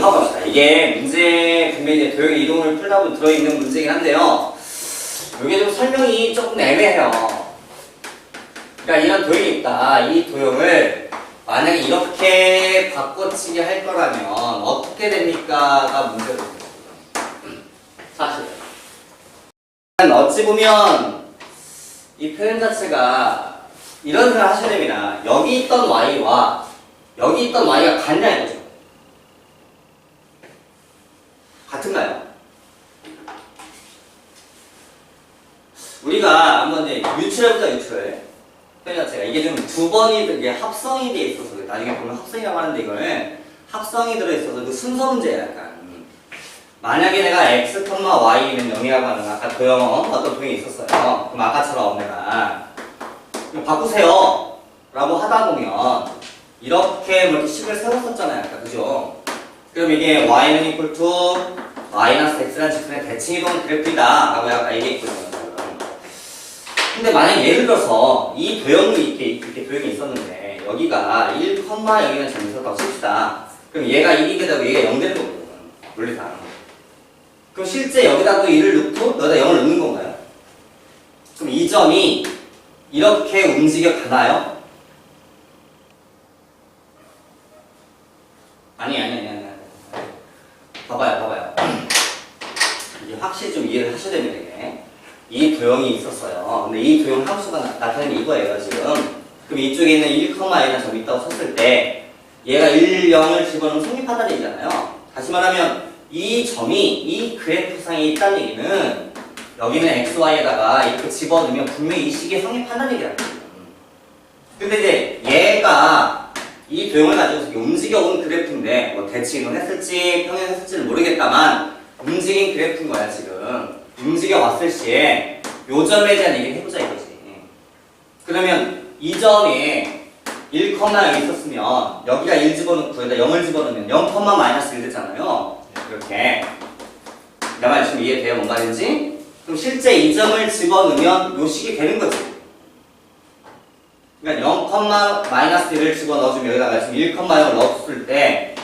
좀 봐봅시다. 이게 문제 분명히 도형 이동을 보면 들어있는 문제긴 한데요. 이게 좀 설명이 조금 애매해요. 그러니까 이런 도형이 있다. 이 도형을 만약에 이렇게 바꿔치기 할 거라면 어떻게 됩니까?가 문제거든요. 사실. 어찌 보면 이 표현 자체가 이런 생각 하셔야 됩니다. 여기 있던 y와 여기 있던 y가 같냐 이거죠. 같은가요? 우리가 한번 이제 유출해보자 유출. 표현 자체가 이게 좀 두 번이 이게 합성이 돼 있어서. 나중에 보면 합성이라고 하는데 이거는 합성이 들어있어서 그 순서 문제야 약간. 만약에 내가 x, y는 0이라고 하는 아까 도형 어떤 도형이 있었어요. 그럼 아까처럼 내가 바꾸세요 라고 하다 보면 이렇게 뭐 이렇게 식을 세웠었잖아요 아까 그죠? 그럼 이게 y는 equal to 마이너스 x라는 직선의 대칭 이동 그래프이다 라고 아까 얘기했거든요 근데 만약 예를 들어서 이 도형이 이렇게, 이렇게 도형이 있었는데 여기가 1, 0이라는 점이 있었다고 칩시다 그럼 얘가 1이게 되고 얘가 0 되는 거거든 논리상 그럼 실제 여기다 또 1을 넣고 여기다 0을 넣는 건가요? 그럼 이 점이 이렇게 움직여 가나요? 아니 아니 아니 아니 봐봐요 봐봐요 이게 확실히 좀 이해를 하셔야 됩니다 이 도형이 있었어요. 근데 이 도형 함수가 나- 나타내는 이거예요 지금. 그럼 이쪽에 있는 1,1이라는 점이 있다고 쳤을 때 얘가 1, 0을 집어넣으면 성립한다는 얘기잖아요. 다시 말하면 이 점이 이 그래프상에 있다는 얘기는 여기는 XY에다가 이렇게 집어넣으면 분명히 이 시기에 성립한다는 얘기야. 근데 이제 얘가 이 도형을 가지고 움직여온 그래프인데 뭐 대칭을 했을지 평행했을지는 모르겠다만 움직인 그래프인 거야 지금. 움직여 왔을 시에 요 점에 대한 얘기를 해보자 이거지. 그러면 이 점에 1,0이 있었으면 여기가 1 집어넣고 여기다 0을 집어넣으면 0, 마이너스 1 됐잖아요. 이렇게. 내말 지금 이해돼요? 뭔 말인지? 그럼 실제 이 점을 집어넣으면 요 식이 되는 거지. 그러니까 0, 마이너스 1을 집어넣어주면 여기다가 지금 1, 0을 넣었을 때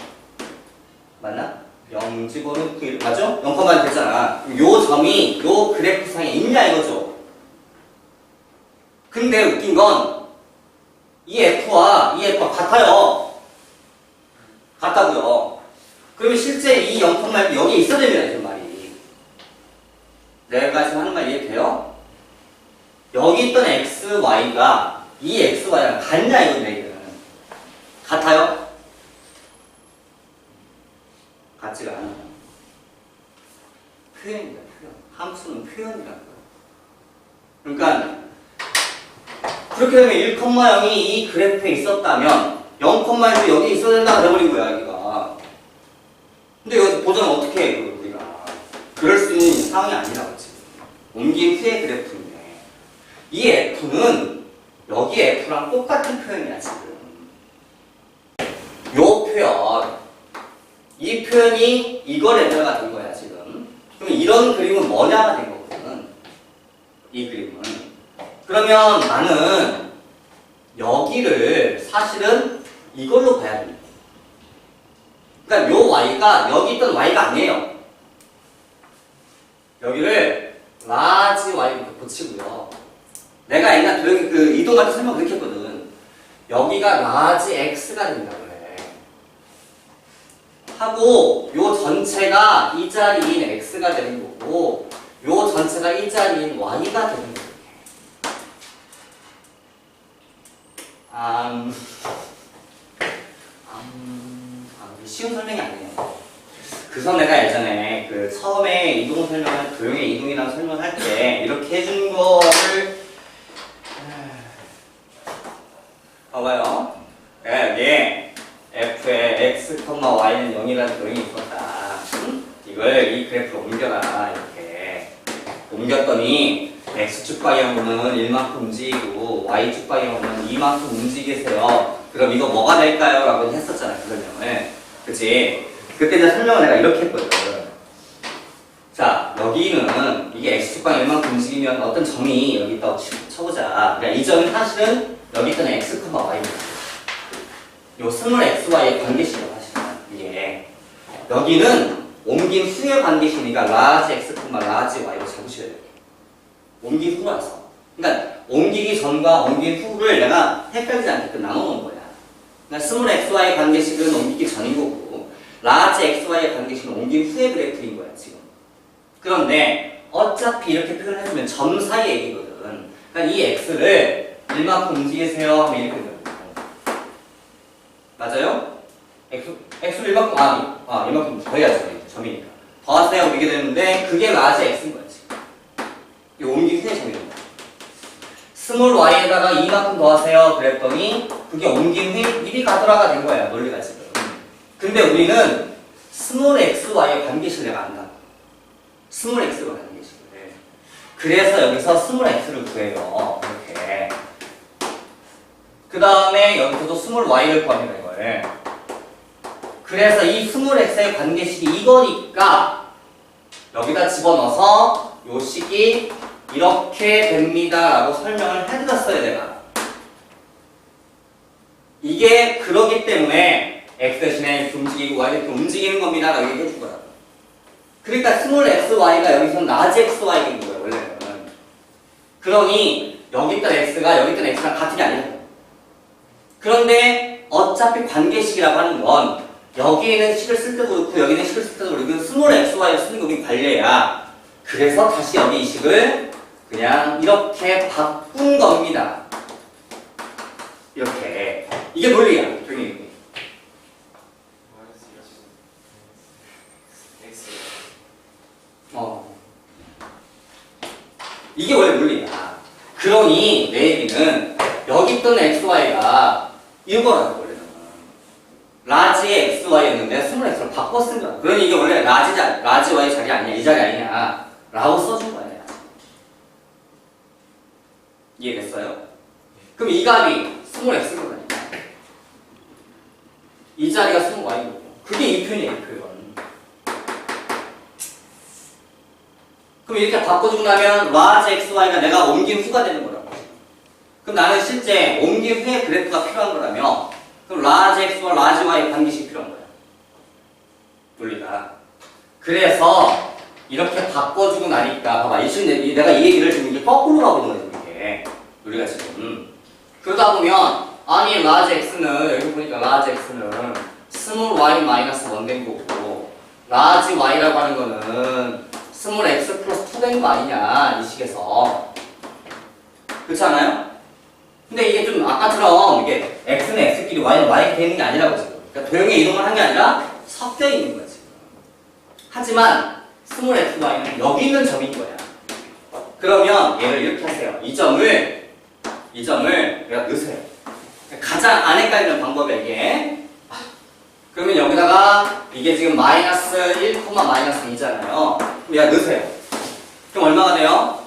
맞나? 0 집어넣고 1 맞죠? 0, 1 되잖아. 요 점이 요 그래프상에 있냐 이거죠. 근데 웃긴 건 이 F와 이 F가 같아요. 같다고요. 그러면 실제 이 0, 말고 여기 있어야 됩니다. 이 말이. 내가 지금 하는 말 이해돼요? 여기 있던 x, y가 이 x, y랑 같냐 이건데 이거는 같아요? 같지가 않아요. 표현이다 표현. 함수는 표현이라고요. 그러니까 그렇게 되면 1, 0이 이 그래프에 있었다면 0, 1도 여기 있어야 된다가 돼버린 거야 여기가. 근데 여기서 보정을 어떻게 해 우리가? 그럴 수 있는 상황이 아니라고 지금. 옮긴 후의 그래프인데 이 F는 여기 F랑 똑같은 표현이야 지금 요 표현 이 표현이 이거 레벨가 된 거야 지금 그럼 이런 그림은 뭐냐가 된 거거든 이 그림은 그러면 나는 여기를 사실은 이걸로 봐야 됩니다 그러니까 요 Y가 여기 있던 Y가 아니에요 여기를 라지 Y부터 붙이고요. 내가 옛날 도형 그 이동할 때 설명 그렇게 했거든. 여기가 라지 X가 된다 그래. 하고 요 전체가 이 자리인 X가 되는 거고 요 전체가 이 자리인 Y가 되는 거예요. 음, 음, 아, 쉬운 설명이 아니에요. 그래서 내가 예전에 그 처음에 이동 설명할 도형의 이동이라고 설명할 때 이렇게 해준 거를 봐봐요. 네, 여기 f의 x, 0이라는 도형이 있었다. 응? 이걸 이 그래프로 옮겨라 이렇게 옮겼더니 x축 방향으로는 1만큼 움직이고 y축 방향으로는 2만큼 움직이세요. 그럼 이거 뭐가 될까요? 라고 했었잖아 그 설명을. 그치? 그때 이제 설명을 내가 이렇게 했거든. 자, 여기는 이게 x축방 얼만큼 움직이면 어떤 점이 여기 있다고 치- 쳐보자. 그러니까 이 점은 사실은 여기 있던 x, y입니다. 요 스몰 xy의. 이게. 여기는 옮긴 후의 관계시니까 라지 x, 라지 y로 잡으셔야 돼요. 옮긴 후라서. 그러니까 옮기기 전과 옮긴 후를 내가 헷갈리지 않게끔 나눠놓은 거야. 그러니까 스몰 xy 관계식은 옮기기 전인 거고 라지 xy의 관계식은 옮긴 후의 그래프인 거야 지금. 그런데 어차피 이렇게 표현해주면 점 사이 얘기거든. 그러니까 이 x를 1만큼 움직이세요 하면 이렇게 되는 거야. 맞아요? X, x를 1만큼, 아, 아 1만큼 더해야죠. 점이니까. 더하세요 이게 되는데 그게 라지 x인 거야 지금. 이 옮긴 후의 점이는 거야. 스몰 y에다가 2만큼 더하세요 그랬더니 그게 옮긴 후에 1이 가더라가 된 거야 논리가 지금. 근데 우리는 스몰 xy의 관계식을 내가 안다. 스몰 x로 관계식을. 그래서 여기서 스몰 x를 구해요. 이렇게. 그 다음에 여기서도 스몰 y를 구합니다 이걸. 그래서 이 스몰 x의 관계식이 이거니까 여기다 집어넣어서 요 식이 이렇게 됩니다 라고 설명을 해드렸어요 내가. 이게 그러기 때문에 x 대신에 움직이고 y 이렇게 움직이는 겁니다 라고 얘기해 줄 거라고. 그러니까 스몰 xy가 여기서 라지 xy가 된 거예요 원래는. 그러니 여기 있던 x가 여기 있던 x랑 같은 게 아니야 그런데 어차피 관계식이라고 하는 건 여기에는 식을 쓸 때도 그렇고 여기는 식을 쓸 때도 그렇고 스몰 xy를 쓰는 게 우리 관례야. 그래서 다시 여기 이 식을 그냥 이렇게 바꾼 겁니다. 이렇게. 이게 논리야? 조용히 어. 이게 원래 논리야. 그러니 내 얘기는 여기 있던 xy가 이거라고 원래는 라지의 xy였는데 스몰 x로 거야. 그러니 이게 원래 라지 자 라지 y 자리 아니냐 이 자리 아니냐라고 써준 거야. 내가. 이해됐어요? 그럼 이 값이 스몰 x거든요. 이 자리가 스몰 y고 그게 이 표현이에요. 이 표현. 그럼 이렇게 바꿔주고 나면 라지 xy가 내가 옮긴 후가 되는 거라고. 그럼 나는 실제 옮긴 후에 그래프가 필요한 거라며 그럼 라지 x와 라지 y 관계식 필요한 거야. 논리가. 그래서 이렇게 바꿔주고 나니까 봐봐 이 지금 내- 내가 이 얘기를 지금 이게 거꾸로 가고 있는 거야 이게 우리가 지금 그러다 보면 아니 라지 x는 여기 보니까 라지 x는 스몰 y 마이너스 1 된 거고 라지 y라고 하는 거는 스몰 x 플러스 2 된 거 아니냐 이 식에서 그렇지 않아요? 근데 이게 좀 아까처럼 이게 x는 x끼리 y는 y 되는 게 아니라고 지금 그러니까 도형의 이동을 한 게 아니라 섞여 있는 거야 지금 하지만 스몰 x y는 여기 있는 점인 거야 그러면 얘를 이렇게 하세요 이 점을 이 점을 내가 넣으세요 가장 안 헷갈리는 방법이야 이게 그러면 여기다가 이게 지금 마이너스 1, 마이너스 2잖아요. 그럼 얘가 넣으세요. 그럼 얼마가 돼요?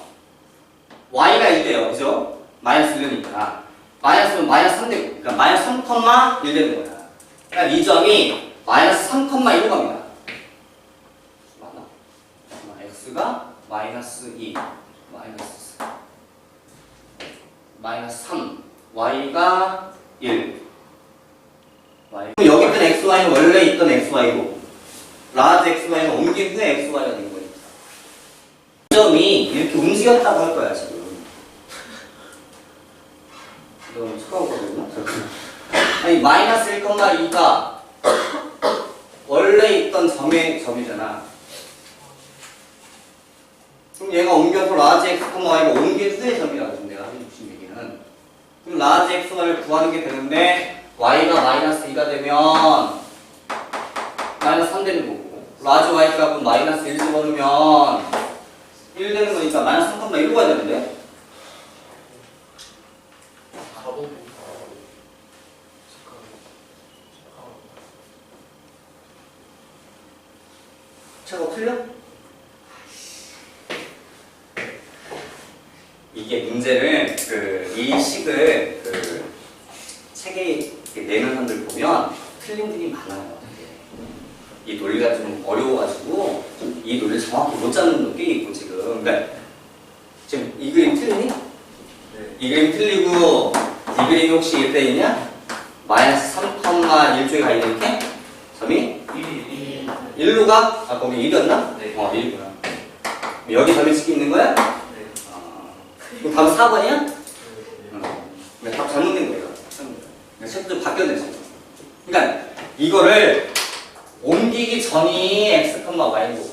y가 1돼요. 그죠? 마이너스 1이니까. 마이너스는 마이너스 3 되고. 그러니까 마이너스 3, 1 되는 거야. 그러니까 이 점이 마이너스 3, 1로 갑니다. 맞나? x가 마이너스 2, 마이너스 4, 마이너스 3, y가 1. y. 여기 있던 xy는 원래 있던 xy고 라지 xy는 옮긴 후에 xy가 된 거예요. 이 점이 이렇게 움직였다고 할 거야 지금. 쳐다보거든요. 아니 마이너스 1,2가 원래 있던 점의 점이잖아. 그럼 얘가 옮겨서 라지 x, y가 옮긴 후의 점이라고 지금 내가 하는 무슨 얘기는. 그럼 라지 x, y를 구하는 게 되는데 y가 마이너스 2가 되면 마이너스 3 되는 거고 라지 y 값은 마이너스 1 집어넣으면 1 되는 거니까 마이너스 3, 1로 가야 되는데 차가 틀려? 이게 문제는 그이 식을 그 책에 내는 사람들 보면 틀린 분이 많아요. 이 논리가 좀 어려워가지고 이 논리를 정확히 못 잡는 게 있고 지금 그러니까 지금 이 그림 틀리니? 이 그림 틀리고 이 그림이 혹시 1대2냐? 마이너스 3,1쪽에 가 있는 이렇게 점이 1, 2, 1루가? 아, 거기 1이었나? 네. 어, 1이구나. 여기 점인식이 있는 거야? 네. 아, 그럼 답은 4번이야? 응. 답 잘못된 거예요. 좀 바뀌었네. 그러니까 이거를 옮기기 전이 x, y인 거고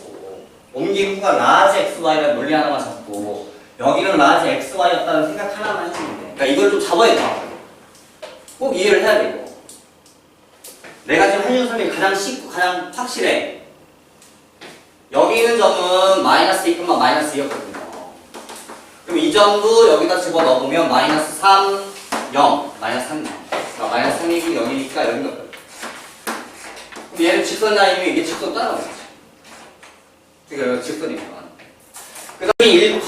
옮긴 후가 라지 x, y라는 논리 하나만 잡고 여기는 라지 x, y였다는 생각 하나만 해주면 돼. 그러니까 이걸 좀 잡아야 돼. 꼭 이해를 해야 되고 내가 지금 한윤 선생님이 가장 쉽고 가장 확실해. 여기 있는 점은 마이너스 2, 마이너스 2였거든요. 그럼 이 점도 여기다 집어넣으면 마이너스 3, 0. 마이너스 3, 0. 아, 마이너스 3이고 0이니까 여기가 그럼 얘는 직선 라인이면 이게 직선 따라오겠지. 그러니까 직선이구만. 그래서 1,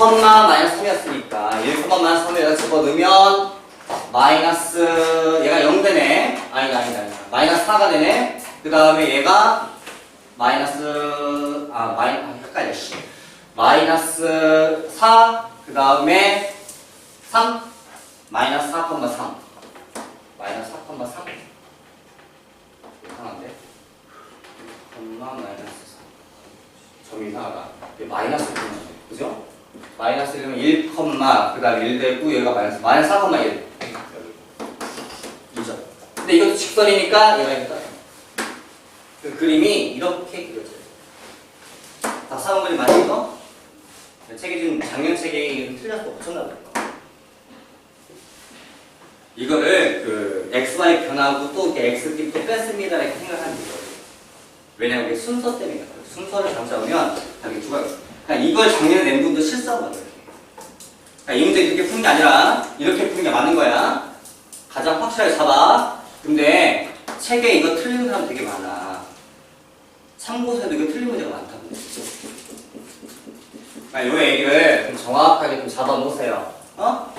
마이너스 3이었으니까 1, 마이너스 3을 여기다 집어넣으면 마이너스 얘가 0 되네. 아니다 아니다 아니다. 마이너스 4가 되네. 그 다음에 얘가 마이너스 아 마이 아 헷갈려 씨. 마이너스 4, 그 다음에 3, 마이너스 4,3. 마이너스 4,3. 이상한데? 콤마 마이너스 4. 점 이상하다. 마이너스 1 그죠? 마이너스 1이면 1, 그 다음 1 되고 얘가 마이너스, 마이너스 4,1. 여기. 2점. 근데 이것도 직선이니까 얘가. 그 그림이 이렇게 그려져요. 박사원 그림 맞죠? 책이 좀 작년 좀 틀려서 없었나 봐요. 이거를 그 XY 변하고 또 이렇게 X끼리 또 뺐습니다 이렇게 생각하면 돼요. 왜냐면 이게 순서 때문에 그래요. 순서를 이게 두 가지. 그러니까 이걸 작년에 낸 분도 실수한 거예요. 그러니까 이 문제 이렇게 푸는 게 아니라 이렇게 푸는 게 맞는 거야. 가장 확실하게 잡아. 근데 책에 이거 틀린 사람 되게 많아. 참고서에도 이거 틀린 문제가 많다고. 그러니까 이 얘기를 좀 정확하게 좀 잡아 놓으세요. 어?